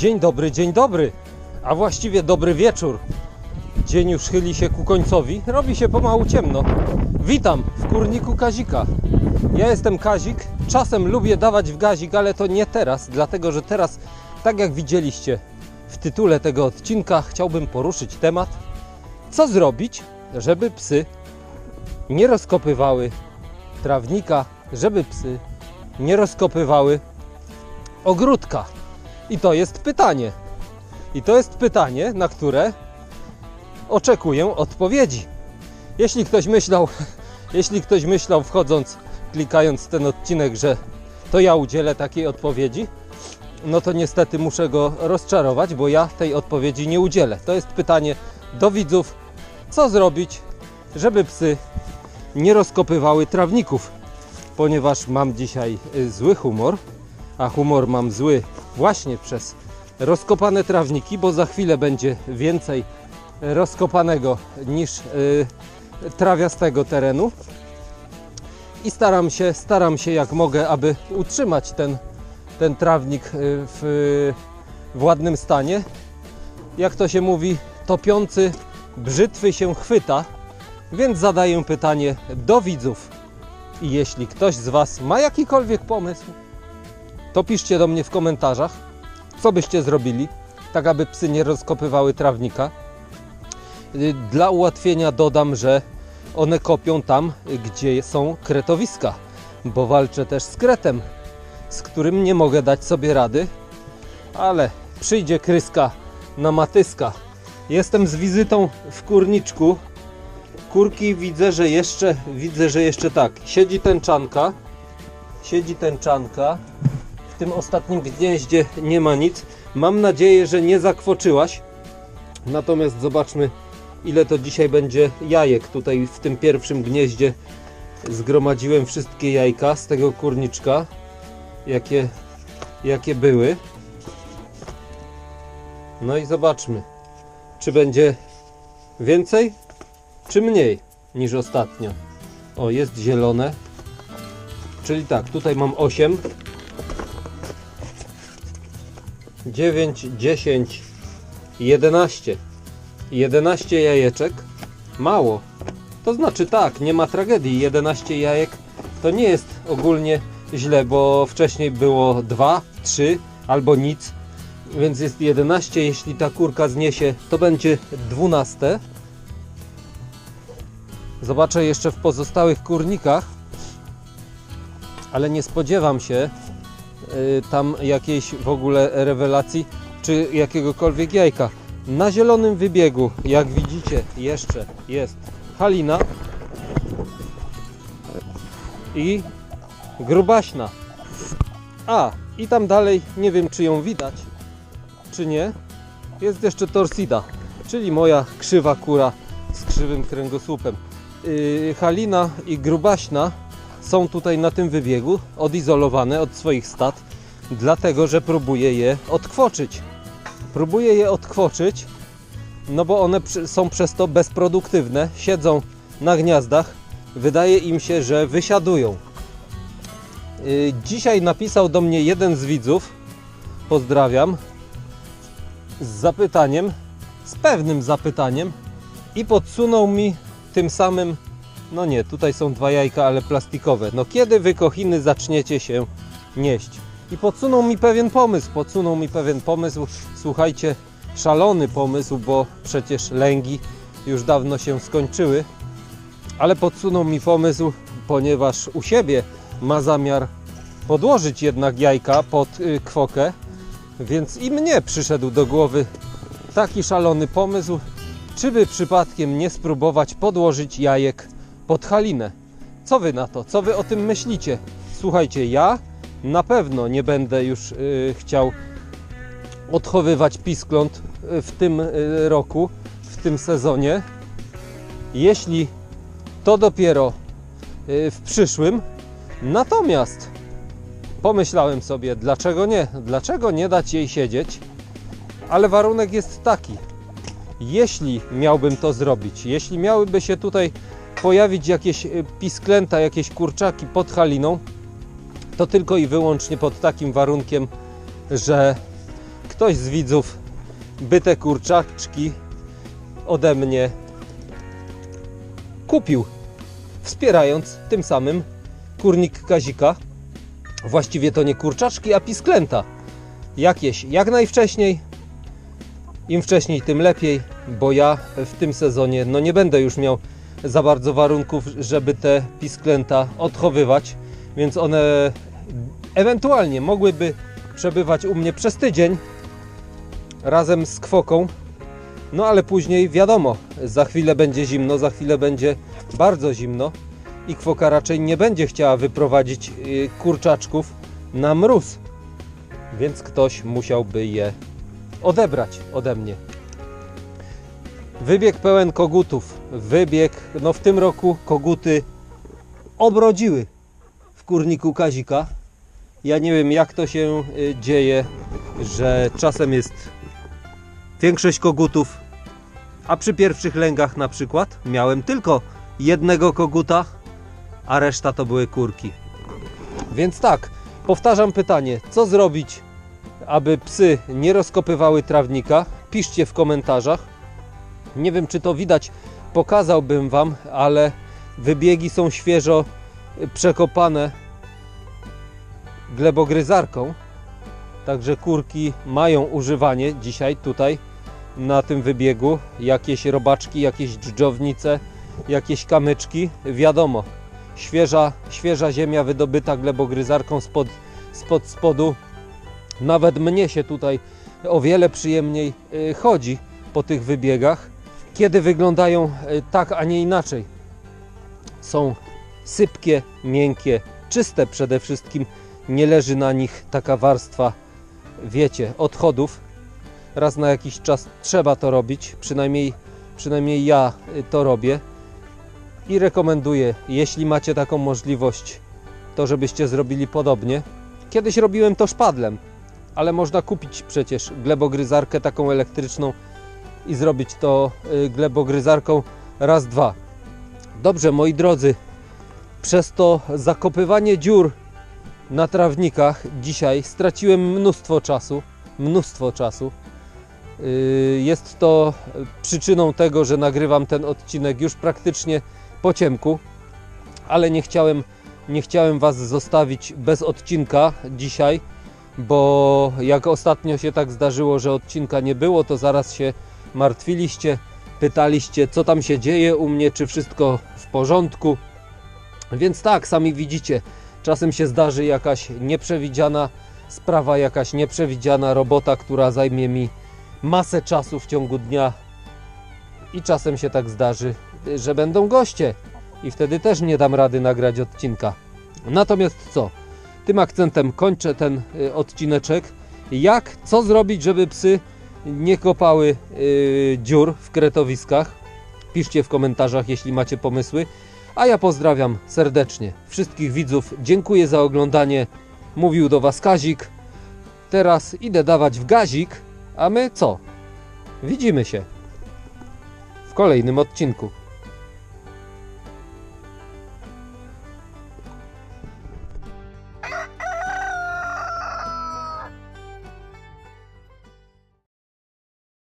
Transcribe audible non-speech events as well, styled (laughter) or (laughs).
Dzień dobry, dzień dobry, a właściwie dobry wieczór. Dzień już chyli się ku końcowi, robi się pomału ciemno. Witam w kurniku Kazika. Ja jestem Kazik, czasem lubię dawać w gazik, ale to nie teraz, dlatego że teraz, tak jak widzieliście w tytule tego odcinka, chciałbym poruszyć temat, co zrobić, żeby psy nie rozkopywały trawnika, żeby psy nie rozkopywały ogródka. I to jest pytanie. I to jest pytanie, na które oczekuję odpowiedzi. Jeśli ktoś myślał, (laughs) jeśli ktoś myślał wchodząc, klikając ten odcinek, że to ja udzielę takiej odpowiedzi, no to niestety muszę go rozczarować, bo ja tej odpowiedzi nie udzielę. To jest pytanie do widzów, co zrobić, żeby psy nie rozkopywały trawników, ponieważ mam dzisiaj y, zły humor, a humor mam zły właśnie przez rozkopane trawniki, bo za chwilę będzie więcej rozkopanego niż y, trawiastego terenu. I staram się, staram się jak mogę, aby utrzymać ten, ten trawnik y, w, w ładnym stanie. Jak to się mówi, topiący brzytwy się chwyta, więc zadaję pytanie do widzów. I jeśli ktoś z Was ma jakikolwiek pomysł, to piszcie do mnie w komentarzach, co byście zrobili, tak aby psy nie rozkopywały trawnika. Y, Dla ułatwienia dodam, że one kopią tam, gdzie są kretowiska, bo walczę też z kretem, z którym nie mogę dać sobie rady, ale przyjdzie kryska na matyska. Jestem z wizytą w kurniczku. Kurki widzę, że jeszcze widzę, że jeszcze tak. Siedzi tęczanka. Siedzi tęczanka. Tym ostatnim gnieździe nie ma nic. Mam nadzieję, że nie zakwoczyłaś. Natomiast zobaczmy, ile to dzisiaj będzie jajek. Tutaj w tym pierwszym gnieździe zgromadziłem wszystkie jajka z tego kurniczka, jakie, jakie były. No i zobaczmy, czy będzie więcej, czy mniej niż ostatnio. O, jest zielone. Czyli tak, tutaj mam 8, 9, 10, 11. 11 jajeczek. Mało. To znaczy tak, nie ma tragedii. 11 jajek to nie jest ogólnie źle, bo wcześniej było 2, 3 albo nic. Więc jest 11. Jeśli ta kurka zniesie, to będzie 12. Zobaczę jeszcze w pozostałych kurnikach, ale nie spodziewam się tam jakiejś w ogóle rewelacji czy jakiegokolwiek jajka. Na zielonym wybiegu, jak widzicie, jeszcze jest halina i grubaśna. A, i tam dalej, nie wiem czy ją widać, czy nie, jest jeszcze torsida, czyli moja krzywa kura z krzywym kręgosłupem. Yy, halina i grubaśna są tutaj na tym wybiegu odizolowane od swoich stad, dlatego że próbuję je odkwoczyć. Próbuję je odkwoczyć, no bo one są przez to bezproduktywne, siedzą na gniazdach, wydaje im się, że wysiadują. Yy, Dzisiaj napisał do mnie jeden z widzów, pozdrawiam, z zapytaniem, z pewnym zapytaniem i podsunął mi tym samym, no nie, tutaj są dwa jajka, ale plastikowe. No kiedy wy kochiny zaczniecie się nieść? I podsunął mi pewien pomysł, podsunął mi pewien pomysł, słuchajcie, szalony pomysł, bo przecież lęgi już dawno się skończyły, ale podsunął mi pomysł, ponieważ u siebie ma zamiar podłożyć jednak jajka pod y, kwokę, więc i mnie przyszedł do głowy taki szalony pomysł, czy by przypadkiem nie spróbować podłożyć jajek pod halinę. Co wy na to? Co wy o tym myślicie? Słuchajcie, ja na pewno nie będę już y, chciał odchowywać piskląt y, w tym y, roku, w tym sezonie. Jeśli to dopiero y, w przyszłym. Natomiast pomyślałem sobie, dlaczego nie? Dlaczego nie dać jej siedzieć? Ale warunek jest taki. Jeśli miałbym to zrobić, jeśli miałyby się tutaj pojawić jakieś y, pisklęta, jakieś kurczaki pod haliną, to tylko i wyłącznie pod takim warunkiem, że ktoś z widzów by te kurczaczki ode mnie kupił, wspierając tym samym kurnik Kazika. Właściwie to nie kurczaczki, a pisklęta. Jakieś jak najwcześniej. Im wcześniej, tym lepiej, bo ja w tym sezonie no nie będę już miał za bardzo warunków, żeby te pisklęta odchowywać, więc one ewentualnie mogłyby przebywać u mnie przez tydzień razem z kwoką. No ale później wiadomo, za chwilę będzie zimno, za chwilę będzie bardzo zimno i kwoka raczej nie będzie chciała wyprowadzić y, kurczaczków na mróz. Więc ktoś musiałby je odebrać ode mnie. Wybieg pełen kogutów. Wybieg, no w tym roku koguty obrodziły w kurniku Kazika. Ja nie wiem jak to się y, dzieje, że czasem jest większość kogutów, a przy pierwszych lęgach na przykład miałem tylko jednego koguta, a reszta to były kurki. Więc tak, powtarzam pytanie, co zrobić, aby psy nie rozkopywały trawnika? Piszcie w komentarzach. Nie wiem, czy to widać, pokazałbym Wam, ale wybiegi są świeżo przekopane glebogryzarką. Także kurki mają używanie dzisiaj tutaj na tym wybiegu. Jakieś robaczki, jakieś dżdżownice, jakieś kamyczki. Wiadomo, świeża, świeża ziemia wydobyta glebogryzarką spod, spod spodu. Nawet mnie się tutaj o wiele przyjemniej y, chodzi po tych wybiegach, kiedy wyglądają y, tak, a nie inaczej. Są sypkie, miękkie, czyste przede wszystkim. Nie leży na nich taka warstwa, wiecie, odchodów. Raz na jakiś czas trzeba to robić, przynajmniej, przynajmniej ja y, to robię i rekomenduję, jeśli macie taką możliwość, to żebyście zrobili podobnie. Kiedyś robiłem to szpadlem, ale można kupić przecież glebogryzarkę taką elektryczną i zrobić to y, glebogryzarką raz, dwa. Dobrze, moi drodzy, przez to zakopywanie dziur na trawnikach dzisiaj straciłem mnóstwo czasu, mnóstwo czasu. Yy, Jest to przyczyną tego, że nagrywam ten odcinek już praktycznie po ciemku, ale nie chciałem, nie chciałem Was zostawić bez odcinka dzisiaj, bo jak ostatnio się tak zdarzyło, że odcinka nie było, to zaraz się martwiliście, pytaliście, co tam się dzieje u mnie, czy wszystko w porządku. Więc tak, sami widzicie, czasem się zdarzy jakaś nieprzewidziana sprawa, jakaś nieprzewidziana robota, która zajmie mi masę czasu w ciągu dnia. I czasem się tak zdarzy, że będą goście i wtedy też nie dam rady nagrać odcinka. Natomiast co? Tym akcentem kończę ten y, odcineczek. Jak, co zrobić, żeby psy nie kopały y, dziur w kretowiskach? Piszcie w komentarzach, jeśli macie pomysły. A ja pozdrawiam serdecznie wszystkich widzów. Dziękuję za oglądanie. Mówił do Was Kazik. Teraz idę dawać w gazik, a my co? Widzimy się w kolejnym odcinku.